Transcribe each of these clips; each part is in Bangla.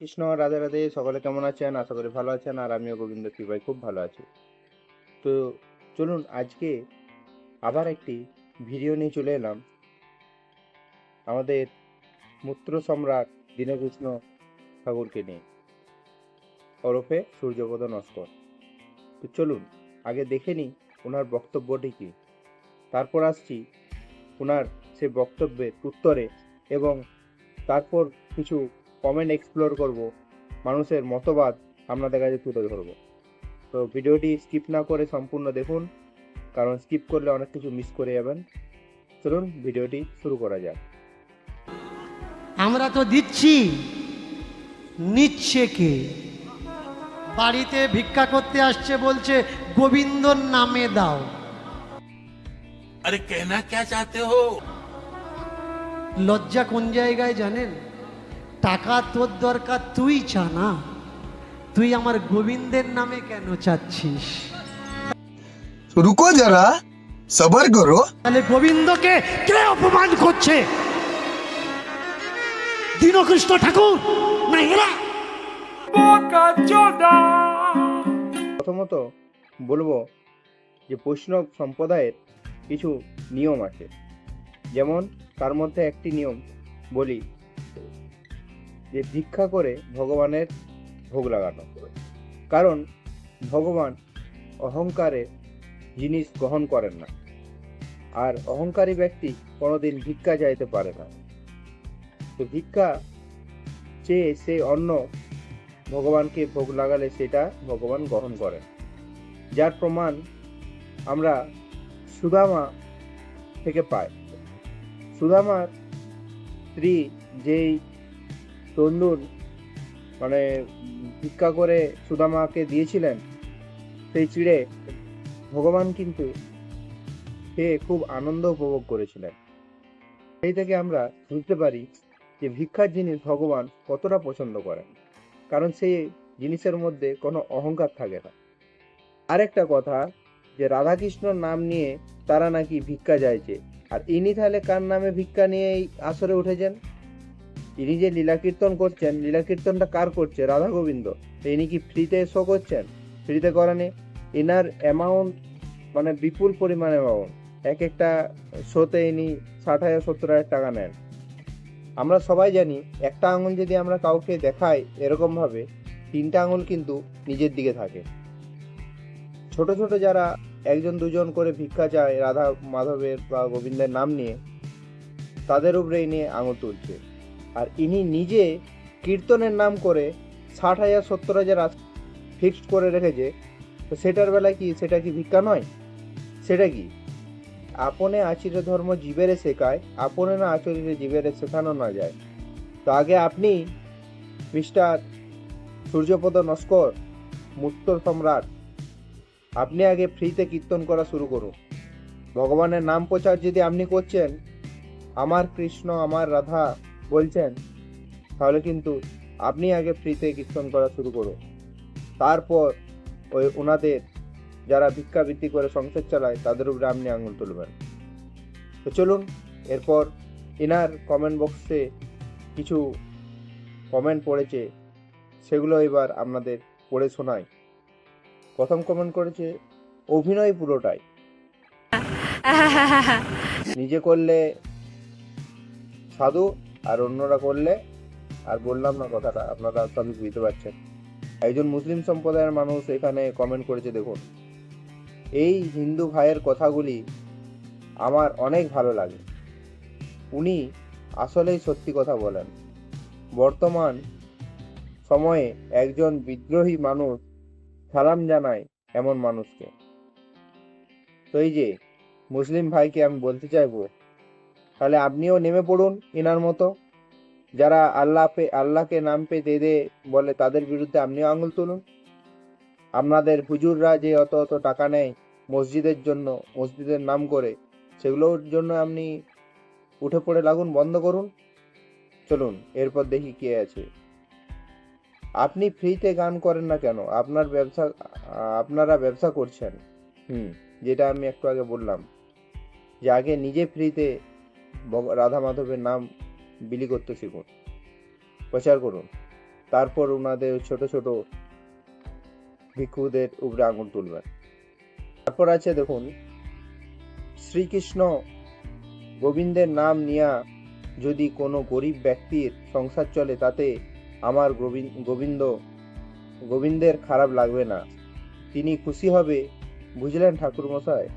কৃষ্ণ, রাধে রাধে, সকলে কেমন আছেন? আশা করি ভালো আছেন, আর আমিও গোবিন্দ কৃপায় খুব ভালো আছি। তো চলুন, আজকে আবার একটি ভিডিও নিয়ে চলে এলাম। আমাদের মূত্র সম্রাট দীনকৃষ্ণ ঠাকুরকে নিয়ে। ওরফে সূর্যপদ নস্কর। তো চলুন, আগে দেখে নিই ওনার বক্তব্যটি কী। তারপর আসছি ওনার সে বক্তব্যের উত্তরে এবং তারপর কিছু কমেন্ট এক্সপ্লোর করব মানুষের মতবাদ আপনাদের কাছে তুলে ধরবো। তো ভিডিওটি স্কিপ না করে সম্পূর্ণ দেখুন কারণ স্কিপ করলে অনেক কিছু মিস করে যাবেন। চলুন ভিডিওটি শুরু করা যাক। আমরা তো দিচ্ছি নিচ্ছে কে? বাড়িতে ভিক্ষা করতে আসছে বলছে গোবিন্দ নামে দাও। আরে কেনা কে চাতে হো? লজ্জা কোন জায়গায় জানেন? টাকা তোর দরকার তুই চা না তুই আমার গোবিন্দের নামে কেন চাচ্ছিস? রুকো যারা সবার করো। তাহলে গোবিন্দকে কে অপমান করছে? দীনকৃষ্ণ ঠাকুর না এরা? প্রথমত বলব যে বৈষ্ণব সম্প্রদায়ের কিছু নিয়ম আছে। যেমন তার মধ্যে একটি নিয়ম বলি যে ভিক্ষা করে ভগবানের ভোগ লাগানো। কারণ ভগবান অহংকারে জিনিস গ্রহণ করেন না। আর অহংকারী ব্যক্তি কোনোদিন ভিক্ষা যাইতে পারে না। তো ভিক্ষা চেয়ে সে অন্য ভগবানকে ভোগ লাগালে সেটা ভগবান গ্রহণ করেন। যার প্রমাণ আমরা সুদামা থেকে পাই। সুদামার স্ত্রী যেই তন্দুর মানে ভিক্ষা করে সুদামাকে দিয়েছিলেন, সেই চিড়ে ভগবান কিন্তু সে খুব আনন্দ উপভোগ করেছিলেন। সেই থেকে আমরা বুঝতে পারি যে ভিক্ষার জিনিস ভগবান কতটা পছন্দ করেন, কারণ সেই জিনিসের মধ্যে কোনো অহংকার থাকে না। আরেকটা কথা, যে রাধাকৃষ্ণর নাম নিয়ে তারা নাকি ভিক্ষা চাইছে, আর ইনি তাহলে কার নামে ভিক্ষা নিয়ে এই আসরে উঠেছেন? ইনি যে লীলা কীর্তন করছেন লীলা কীর্তনটা কার করছে রাধা গোবিন্দ ইনি কি ফ্রিতে শো করছেন? ফ্রিতে করেনি ইনার অ্যামাউন্ট মানে বিপুল পরিমাণ অ্যামাউন্ট এক একটা শোতে ইনি ষাট হাজার, সত্তর হাজার টাকা নেন। আমরা সবাই জানি, একটা আঙুল যদি আমরা কাউকে দেখাই এরকমভাবে তিনটা আঙুল কিন্তু নিজের দিকে থাকে। ছোট ছোট যারা একজন, দুজন করে ভিক্ষা চায় রাধা মাধবের বা গোবিন্দের নাম নিয়ে, তাদের উপরে ইনি আঙুল তুলছে। আর ইনি নিজে কীর্তনের নাম করে ষাট হাজার, সত্তর হাজার ফিক্সড করে রেখেছে। তো সেটার বেলায় কি, সেটা কি ভিক্ষা নয়? সেটা কি? আপনে আচিরে ধর্ম জীবেরে শেখায়, আপনে না আচরিরে জীবেরে শেখানো না যায়। তো আগে আপনি মিস্টার সূর্যপদ নস্কর মুত্তর সম্রাট, আপনি আগে ফ্রিতে কীর্তন করা শুরু করুন। ভগবানের নাম প্রচার যদি আপনি করছেন, আমার কৃষ্ণ, আমার রাধা বলছেন তাহলে কিন্তু আপনি আগে ফ্রিতে কীর্তন করা শুরু করুন। তারপর ওই ওনাদের যারা ভিক্ষাবৃত্তি করে সংসার চালায় তাদের উপরে আপনি আঙুল তুলবেন। তো চলুন এরপর এনার কমেন্ট বক্সে কিছু কমেন্ট পড়েছে সেগুলো এবার আপনাদের পড়ে শোনাই। প্রথম কমেন্ট করেছে অভিনয় পুরোটাই। নিজে করলে সাধু আর অন্যরা করলে, আর বললাম না কথাটা, আপনারা সবই বুঝতে পারছেন। একজন মুসলিম সম্প্রদায়ের মানুষ এখানে কমেন্ট করেছে, দেখুন। এই হিন্দু ভাইয়ের কথাগুলি আমার অনেক ভালো লাগে। উনি আসলেই সত্যি কথা বলেন। বর্তমান সময়ে একজন বিদ্রোহী মানুষ সালাম জানায় এমন মানুষকে। তো এই যে, মুসলিম ভাইকে আমি বলতে চাইব তাহলে আপনিও নেমে পড়ুন এনার মতো। যারা আল্লাহ পে আল্লাহকে নাম পে দে বলে তাদের বিরুদ্ধে আপনিও আঙুল তুলুন। আপনাদের হুজুররা যে অত অত টাকা নেয় মসজিদের জন্য, মসজিদের নাম করে, সেগুলোর জন্য আপনি উঠে পড়ে লাগুন, বন্ধ করুন। চলুন, এরপর দেখি কে আছে। আপনি ফ্রিতে গান করেন না কেন? আপনার ব্যবসা, আপনারা ব্যবসা করছেন। হুম, যেটা আমি একটু আগে বললাম। যে আগে নিজে ফ্রিতে রাধা মাধবের নাম বিলি করতে শিখুন প্রচার করুন। তারপর ওনাদের ছোট ছোট ভিক্ষুদের উপরে আঙুল তুলবেন। তারপর আছে দেখুন, শ্রীকৃষ্ণ গোবিন্দের নাম নিয়া যদি কোনো গরিব ব্যক্তির সংসার চলে, তাতে আমার গোবিন- গোবিন্দ, গোবিন্দের খারাপ লাগবে না। তিনি খুশি হবে, বুঝলেন ঠাকুর মশাই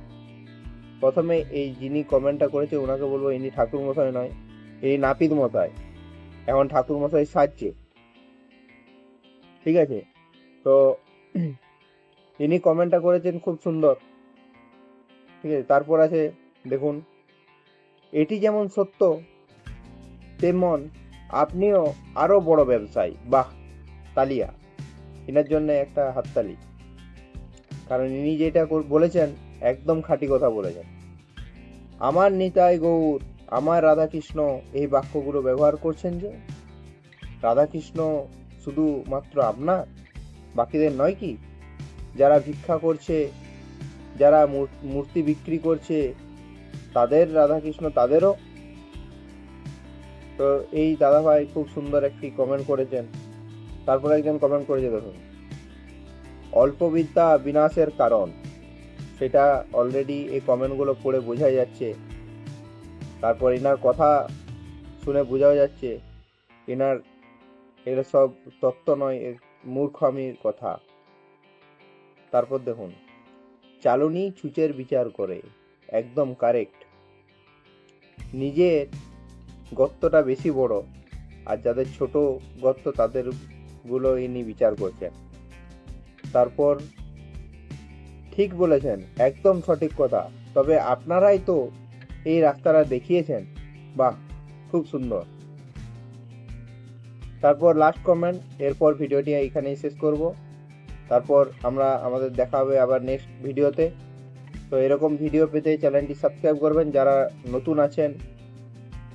প্রথমে এই যিনি কমেন্টটা করেছে, ওনাকে বলব ইনি ঠাকুর মশাই নয়, এই নাপিত মশাই এখন ঠাকুর মশাই সাজছে। ঠিক আছে? তো ইনি কমেন্টটা করেছেন খুব সুন্দর। ঠিক আছে? তারপর আছে, দেখুন, এটি যেমন সত্য, তেমন আপনিও আরও বড় ব্যবসায়ী। বাহ, তালিয়া। এনার জন্য একটা হাততালি। কারণ ইনি যেটা বলেছেন একদম খাঁটি কথা বলেছেন। আমার নিতাই গৌর, আমার রাধাকৃষ্ণ এই বাক্যগুলো ব্যবহার করছেন যে, রাধাকৃষ্ণ শুধু মাত্র আপনার, বাকিদের নয় কি? যারা ভিক্ষা করছে, যারা মূর্তি বিক্রি করছে, তাদের রাধাকৃষ্ণ তাদেরও। তো এই দাদাভাই খুব সুন্দর একটি কমেন্ট করেছেন। তারপর একজন কমেন্ট করেছে, দেখুন। অল্প বিদ্যা বিনাশের কারণ। সেটা অলরেডি এই কমেন্টগুলো পড়ে বোঝা যাচ্ছে। তারপর এনার কথা শুনে বোঝাও যাচ্ছে, এনার এগুলো সব তত্ত্ব নয় এ মূর্খামির কথা। তারপর দেখুন, চালুনি ছুঁচের বিচার করে, একদম কারেক্ট নিজের গর্তটা বেশি বড়, আর যাদের ছোট গর্ত তাদেরগুলো ইনি বিচার করছেন। তারপর ঠিক বলেছেন, একদম সঠিক কথা। তবে আপনারাই তো এই রাস্তাটা দেখিয়েছেন। বাহ, খুব সুন্দর। তারপর লাস্ট কমেন্ট এরপর ভিডিওটি এখানেই শেষ করব। তারপর আমরা, আমাদের দেখা হবে আবার নেক্সট ভিডিওতে। তো এরকম ভিডিও পেতে চ্যানেলটি সাবস্ক্রাইব করবেন যারা নতুন আছেন।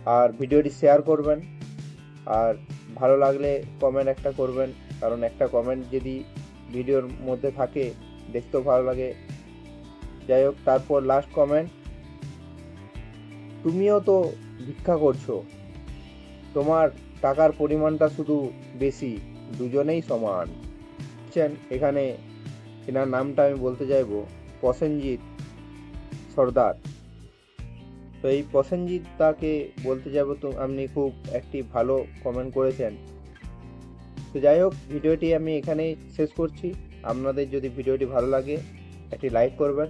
আর ভিডিওটি শেয়ার করবেন। আর ভালো লাগলে কমেন্ট একটা করবেন। কারণ একটা কমেন্ট যদি ভিডিওর মধ্যে থাকে দেখতেও ভালো লাগে। যাই হোক, তারপর লাস্ট কমেন্ট তুমিও তো ভিক্ষা করছ। তোমার টাকার পরিমাণটা শুধু বেশি, দুজনেই সমান। বুঝছেন? এখানে এনার নামটা আমি বলতে চাইব, প্রসেনজিৎ সর্দার। তো এই প্রসেনজিৎ তাকে বলতে যাব তো, আপনি খুব একটি ভালো কমেন্ট করেছেন। তো যাই হোক, ভিডিওটি আমি এখানেই শেষ করছি। আপনাদের যদি ভিডিওটি ভালো লাগে, একটি লাইক করবেন।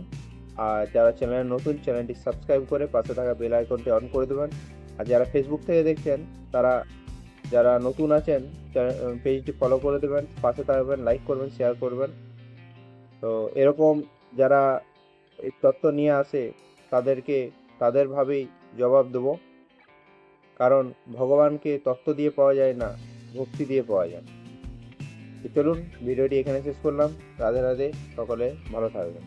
আর যারা চ্যানেলে নতুন চ্যানেলটি সাবস্ক্রাইব করে পাশে থাকা বেল আইকনটি অন করে দেবেন। আর যারা ফেসবুক থেকে দেখছেন, তারা, যারা নতুন আছেন পেজটি ফলো করে দেবেন, পাশে থাকবেন লাইক করবেন শেয়ার করবেন। তো এরকম যারা এই তত্ত্ব নিয়ে আসে, তাদেরকে তাদেরভাবেই জবাব দেব। কারণ ভগবানকে তত্ত্ব দিয়ে পাওয়া যায় না, ভক্তি দিয়ে পাওয়া যায় তো চলুন ভিডিওটি এখানে শেষ করলাম। রাধে রাধে সকলে ভালো থাকবেন।